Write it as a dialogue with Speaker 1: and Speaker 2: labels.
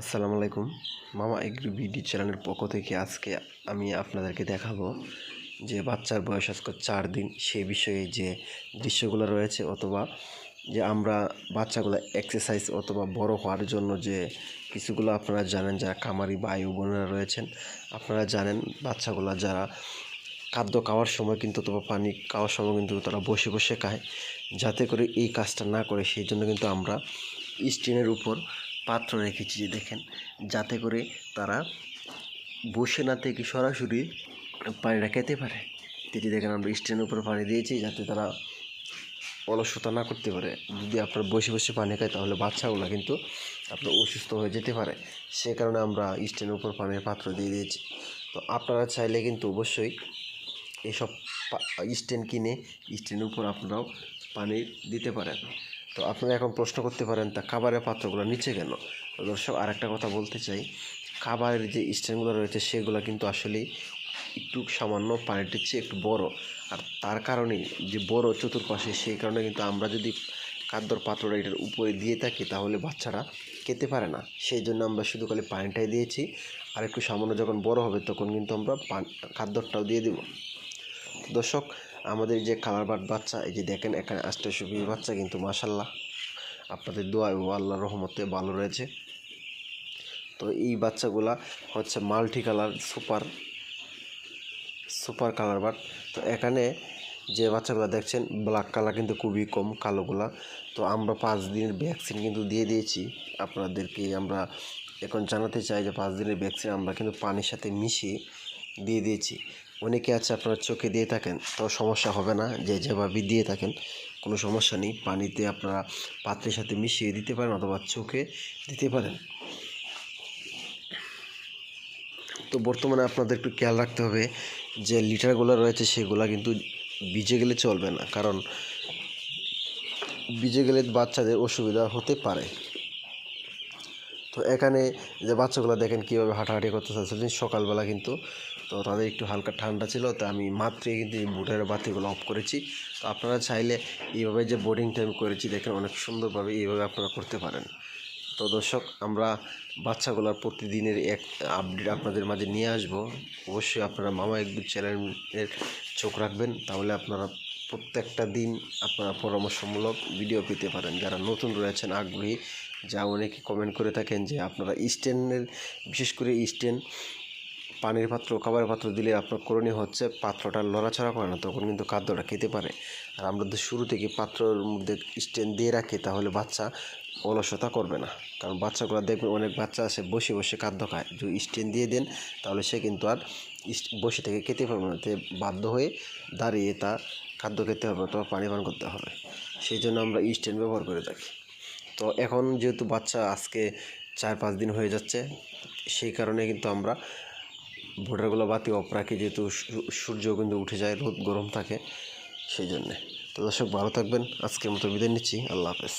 Speaker 1: আসসালামু আলাইকুম। মামা এগ্রি বিডি চ্যানেলের পক্ষ থেকে আজকে আমি আপনাদেরকে দেখাবো যে বাচ্চার বয়স আজকে চার দিন, সে বিষয়ে যে দৃশ্যগুলো রয়েছে অথবা যে আমরা বাচ্চাগুলো এক্সারসাইজ অথবা বড় হওয়ার জন্য যে কিছুগুলো আপনারা জানেন যারা কামারি বায়ু বোনেরা রয়েছেন, আপনারা জানেন বাচ্চাগুলো যারা খাদ্য খাওয়ার সময় কিন্তু অথবা পানি খাওয়ার সময় কিন্তু তারা বসে বসে খায়। যাতে করে এই কাজটা না করে, সেই জন্য কিন্তু আমরা স্টিনের উপর পাত্র রেখেছি যে দেখেন, যাতে করে তারা বসে না থেকে সরাসরি পানিটা খেতে পারে। তেটি দেখেন আমরা স্ট্যান্ডের উপর পানি দিয়েছি যাতে তারা অলসতা না করতে পারে। যদি আপনার বসে বসে পানি খায় তাহলে বাচ্চাগুলো কিন্তু আপনার অসুস্থ হয়ে যেতে পারে। সে কারণে আমরা স্ট্যান্ডের উপর পানির পাত্র দিয়ে দিয়েছি। তো আপনারা চাইলে কিন্তু অবশ্যই এসব স্ট্যান্ড কিনে স্ট্যান্ডের উপর আপনারাও পানি দিতে পারেন। তো আপনারা এখন প্রশ্ন করতে পারেন, তা খাবারের পাত্রগুলো নিচে কেন? দর্শক আর একটা কথা বলতে চাই, খাবারের যে স্ট্যান্ডগুলো রয়েছে, সেগুলো কিন্তু আসলেই একটু সামান্য পানিটির চেয়ে একটু বড়। আর তার কারণেই যে বড় চতুর্পাশে, সেই কারণে কিন্তু আমরা যদি খাদ্যর পাত্রটা এটার উপরে দিয়ে থাকি, তাহলে বাচ্চারা খেতে পারে না। সেই জন্য আমরা শুধু খালি পানিটাই দিয়েছি। আর একটু সামান্য যখন বড় হবে, তখন কিন্তু আমরা খাদ্যটাও দিয়ে দেবো। দর্শক আমাদের যে কালার বাট বাচ্চা, এই যে দেখেন এখানে আষ্টে সুখী বাচ্চা কিন্তু মাসাল্লাহ আপনাদের দোয়া ও আল্লাহ রহমতে ভালো রয়েছে। তো এই বাচ্চাগুলা হচ্ছে multi colour super super colour but. তো এখানে যে বাচ্চাগুলো দেখছেন, ব্ল্যাক কালার কিন্তু খুবই কম, কালোগুলা। তো আমরা পাঁচ দিনের ভ্যাকসিন কিন্তু দিয়ে দিয়েছি। আপনাদেরকে আমরা এখন জানাতে চাই যে পাঁচ দিনের ভ্যাকসিন আমরা কিন্তু পানির সাথে মিশিয়ে দিয়ে দিয়েছি। অনেকে আছে আপনারা চোখে দিয়ে থাকেন, তো সমস্যা হবে না, যে যেভাবে দিয়ে থাকেন, কোনো সমস্যা নেই। পানিতে আপনারা পাত্রের সাথে মিশিয়ে দিতে পারেন অথবা চোখে দিতে পারেন। তো বর্তমানে আপনাদের একটু খেয়াল রাখতে হবে, যে লিটারগুলো রয়েছে সেগুলো কিন্তু ভিজে গেলে চলবে না, কারণ ভিজে গেলে বাচ্চাদের অসুবিধা হতে পারে। তো এখানে যে বাচ্চাগুলো দেখেন কীভাবে হাঁটাহাঁটি করতে চাচ্ছে সকালবেলা কিন্তু, তো তাদের একটু হালকা ঠান্ডা ছিল, তো আমি মাত্রই কিন্তু এই বুটের বাতিগুলো অফ করেছি। তো আপনারা চাইলে এইভাবে যে বোর্ডিং টাইম করেছি, দেখেন অনেক সুন্দরভাবে এইভাবে আপনারা করতে পারেন। তো দর্শক, আমরা বাচ্চাগুলোর প্রতিদিনের এক আপডেট আপনাদের মাঝে নিয়ে আসব। অবশ্যই আপনারা মামা একটু চ্যানেলের চোখ রাখবেন, তাহলে আপনারা প্রত্যেকটা দিন আপনারা পরামর্শমূলক ভিডিও পেতে পারেন। যারা নতুন রয়েছেন, আগ্রহী, যা অনেকে কমেন্ট করে থাকেন যে আপনারা স্ট্যান্ডের বিশেষ করে স্ট্যান্ড পানির পাত্র, খাবারের পাত্র দিলে আপনার করণীয় হচ্ছে পাত্রটা লড়াছড়া করে না, তখন কিন্তু খাদ্যটা খেতে পারে। আর আমরা যদি শুরু থেকে পাত্রর মধ্যে স্ট্যান্ড দিয়ে রাখি, তাহলে বাচ্চা অলসতা করবে না। কারণ বাচ্চাগুলো দেখবে অনেক বাচ্চা আছে, বসে বসে খাদ্য খায়। যদি স্ট্যান্ড দিয়ে দেন, তাহলে সে কিন্তু আর বসে থেকে খেতে পারবে না। বাধ্য হয়ে দাঁড়িয়ে তা খাদ্য খেতে হবে অথবা পানি পান করতে হবে। সেই জন্য আমরা স্ট্যান্ড ব্যবহার করে থাকি। তো এখন যেহেতু বাচ্চা আজকে চার পাঁচ দিন হয়ে যাচ্ছে, সেই কারণে কিন্তু আমরা ভোটারগুলো বাতি অফ রাখি যেহেতু সূর্য কিন্তু উঠে যায়, রোদ গরম থাকে, সেই জন্যে। তো দর্শক, ভালো থাকবেন। আজকের মতো বিদায় নিচ্ছি। আল্লাহ হাফেজ।